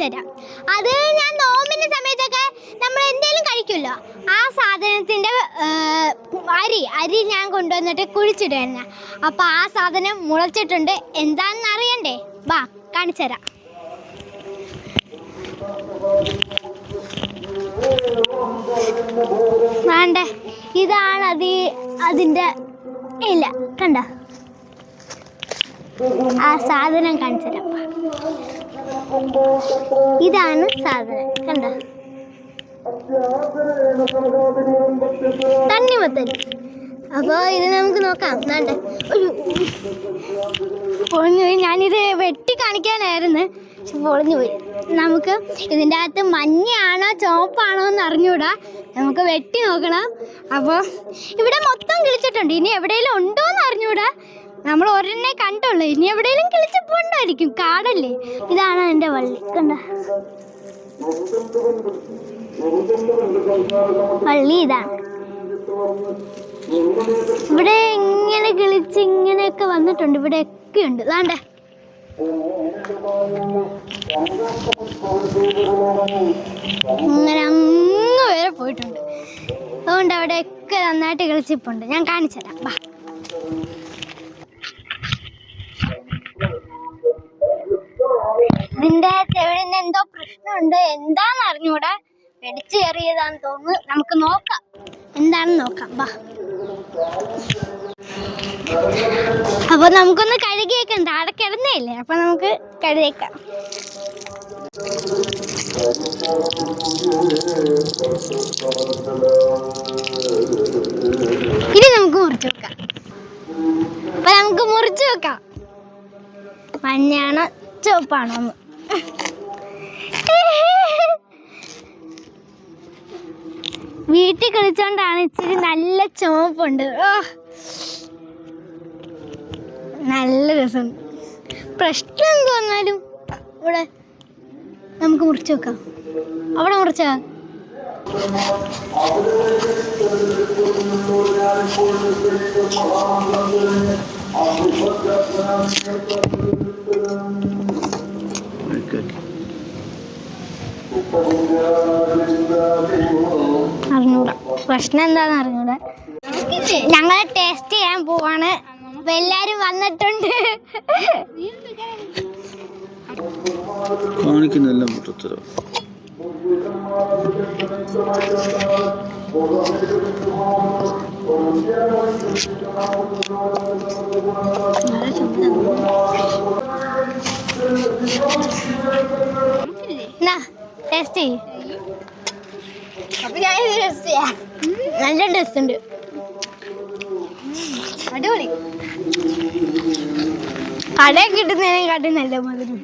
കാണിച്ചു തരാം. അത് ഞാൻ നോമ്പിന്റെ സമയത്തൊക്കെ നമ്മൾ എന്തെങ്കിലും കഴിക്കുമല്ലോ. ആ സാധനത്തിന്റെ ആ, അരി അരി ഞാൻ കൊണ്ടുവന്നിട്ട് കുഴിച്ചിടുക തന്നെ അപ്പോൾ ആ സാധനം മുളച്ചിട്ടുണ്ട്. എന്താണെന്ന് അറിയണ്ടേ? വാ കാണിച്ചു വേണ്ടേ? ഇതാണ് അത് അതിന്റെ ഇല്ല കണ്ട? ആ സാധനം കാണിച്ചു ഇതാണ് സാധനം. കണ്ട? തണ്ണിമത്തൻ അപ്പോൾ ഇത് നമുക്ക് നോക്കാം. വേണ്ട പൊളിഞ്ഞു പോയി. ഞാനിത് വെട്ടി കാണിക്കാനായിരുന്നു. പക്ഷെ പൊളിഞ്ഞു പോയി. നമുക്ക് ഇതിന്റെ അകത്ത് മഞ്ഞയാണോ ചുവപ്പാണോ എന്ന് അറിഞ്ഞൂടാ. നമുക്ക് വെട്ടി നോക്കണം. അപ്പോൾ ഇവിടെ മൊത്തം കിളിച്ചിട്ടുണ്ട്. ഇനി എവിടെയെങ്കിലും ഉണ്ടോ എന്ന് അറിഞ്ഞൂടാ. നമ്മൾ ഒരെണ്ണേ കണ്ടുള്ളൂ. ഇനി എവിടെയെങ്കിലും കിളിച്ചപ്പോണ്ടായിരിക്കും കാടല്ലേ? ഇതാണ് എന്റെ വള്ളി. കണ്ട? വള്ളി ഇതാണ് ഇവിടെ ഇങ്ങനെ കിളിച്ച് ഇങ്ങനെയൊക്കെ വന്നിട്ടുണ്ട്. ഇവിടെ ഒക്കെ ഉണ്ട്. ഇതാണ്ടേ. ഇങ്ങനെ അങ്ങ് വരെ പോയിട്ടുണ്ട്. അതുകൊണ്ട് അവിടെയൊക്കെ നന്നായിട്ട് കളിച്ചിപ്പുണ്ട് ഞാൻ കാണിച്ചു തരാം പ്രശ്നമുണ്ട്. എന്താന്ന് അറിഞ്ഞൂടെ വെടിച്ചു കയറിയതാന്ന് തോന്നുന്നു. നമുക്ക് നോക്കാം. എന്താണെന്ന് നോക്കാം. വാ. അപ്പൊ നമുക്കൊന്ന് കഴുകിയേക്കാം. താഴെ കിടന്നേയില്ലേ? അപ്പൊ നമുക്ക് കഴുകിയേക്കാം. ഇനി നമുക്ക് മുറിച്ചു വെക്കാം. അപ്പൊ നമുക്ക് മുറിച്ചു വെക്കാം. മഞ്ഞാണോ ചുവപ്പാണോ എന്ന് വീട്ടിൽ കളിച്ചോണ്ടാണ് ഇച്ചിരി നല്ല ചുമപ്പുണ്ട്. നല്ല രസം. പ്രശ്നം എന്ത് വന്നാലും ഇവിടെ നമുക്ക് മുറിച്ച് വെക്കാം. അവിടെ മുറിച്ചാ? അറിഞ്ഞൂടാ. പ്രശ്നം എന്താന്ന് അറിഞ്ഞൂടാ. ഞങ്ങൾ ടേസ്റ്റ് ചെയ്യാൻ പോവാണ്. അപ്പൊ എല്ലാരും വന്നിട്ടുണ്ട്. കാണിക്കുന്നെല്ലാം പൊട്ടത്തരം ടേസ്റ്റ് ചെയ്യാം. നല്ല ടേസ്റ്റ് ഉണ്ട്. അടിപൊളി. കടയിൽ കാട്ടി നല്ല മധുരം.